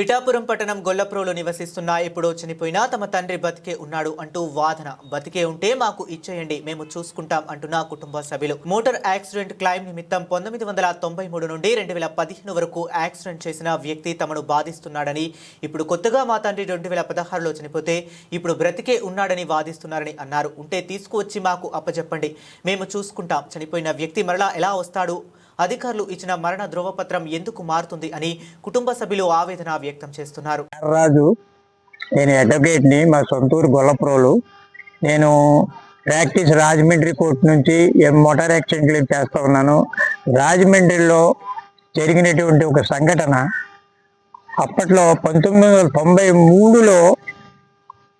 పిఠాపురం పట్టణం గొల్లప్రోలో నివసిస్తున్న ఎప్పుడో చనిపోయినా తమ తండ్రి బతికే ఉన్నాడు అంటూ వాదన. బతికే ఉంటే మాకు ఇచ్చేయండి మేము చూసుకుంటాం అంటున్న కుటుంబ సభ్యులు. మోటార్ యాక్సిడెంట్ క్లైమ్ నిమిత్తం పంతొమ్మిది వందల తొంభై మూడు నుండి రెండు వేల పదిహేను వరకు యాక్సిడెంట్ చేసిన వ్యక్తి తమను బాధిస్తున్నాడని ఇప్పుడు కొత్తగా మా తండ్రి రెండు వేల పదహారులో చనిపోతే ఇప్పుడు బ్రతికే ఉన్నాడని వాదిస్తున్నారని అన్నారు. ఉంటే తీసుకువచ్చి మాకు అప్పచెప్పండి మేము చూసుకుంటాం. చనిపోయిన వ్యక్తి మరలా ఎలా వస్తాడు? అధికారులు ఇచ్చిన మరణ ధృవపత్రం ఎందుకు మారుతుంది అని కుటుంబ సభ్యులు ఆవేదన వ్యక్తం చేస్తున్నారు. రాజు నేను అడ్వకేట్ని మా సొంతూరు గొల్లప్రోలు. నేను ప్రాక్టీస్ రాజమండ్రి కోర్టు నుంచి ఎం మోటార్ యాక్సిడెంట్లు చేస్తూ ఉన్నాను. రాజమండ్రిలో జరిగినటువంటి ఒక సంఘటన అప్పట్లో పంతొమ్మిది వందల తొంభై మూడులో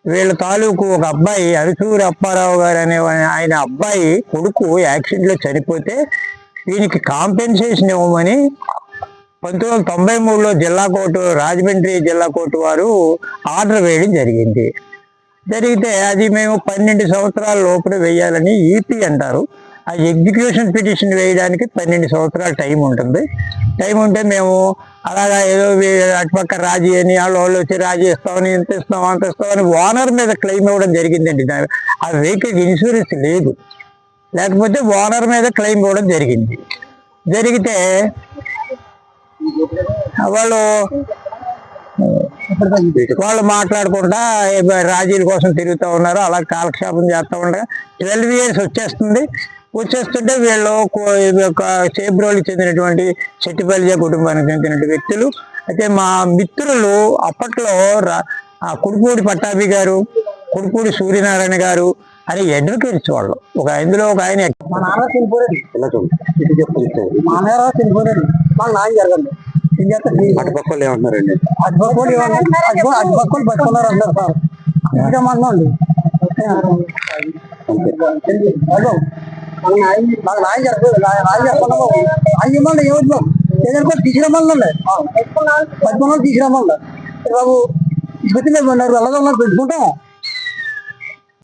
వీళ్ళ తాలూకు ఒక అబ్బాయి అరుసూరి అప్పారావు గారు అనే ఆయన అబ్బాయి కొడుకు యాక్సిడెంట్లో చనిపోతే దీనికి కాంపెన్సేషన్ ఇవ్వమని పంతొమ్మిది వందల తొంభై మూడులో జిల్లా కోర్టు రాజమండ్రి జిల్లా కోర్టు వారు ఆర్డర్ వేయడం జరిగింది. జరిగితే అది మేము పన్నెండు సంవత్సరాల లోపల వేయాలని ఈపీ అంటారు. ఆ ఎగ్జిక్యూషన్ పిటిషన్ వేయడానికి పన్నెండు సంవత్సరాల టైం ఉంటుంది. టైం ఉంటే మేము అలాగా ఏదో అటుపక్క రాజీ అని వాళ్ళు వాళ్ళు వచ్చి రాజీ ఇస్తామని ఇంత ఇస్తాం అంత ఇస్తామని ఓనర్ మీద క్లెయిమ్ ఇవ్వడం జరిగిందండి. ఆ వెహికల్ ఇన్సూరెన్స్ లేదు. లేకపోతే ఓనర్ మీద క్లెయిమ్ కూడా జరిగింది. జరిగితే వాళ్ళు వాళ్ళు మాట్లాడకుండా రాజీల కోసం తిరుగుతూ ఉన్నారు అలా కాలక్షేపం చేస్తూ ఉండగా ట్వెల్వ్ ఇయర్స్ వచ్చేస్తుంది. వచ్చేస్తుంటే వీళ్ళు కో- ఒక చెందినటువంటి చెట్టిపల్లి కుటుంబానికి చెందిన వ్యక్తులు అయితే మా మిత్రులు అప్పట్లో రా- ఆ పట్టాభి గారు కుడుపూడి సూర్యనారాయణ గారు అని అడ్వకేట్స్ వాళ్ళు ఒక ఇందులో ఒక ఆయన మా నాన్న చనిపోయాడు. మా నాన్న చనిపోయాడు. మా నాన్న జరగండి అటుపక్కలు ఏమంటున్నారండి? అటుపక్కలు అటుపక్కలు పట్టుకున్నారు అందరు? సార్ ఇంకా మన అండి మాకు జరగదు. జరగకుండా తీసుకురమ్మల్లా బాబు తీసుకొచ్చి మేము పెట్టుకుంటాం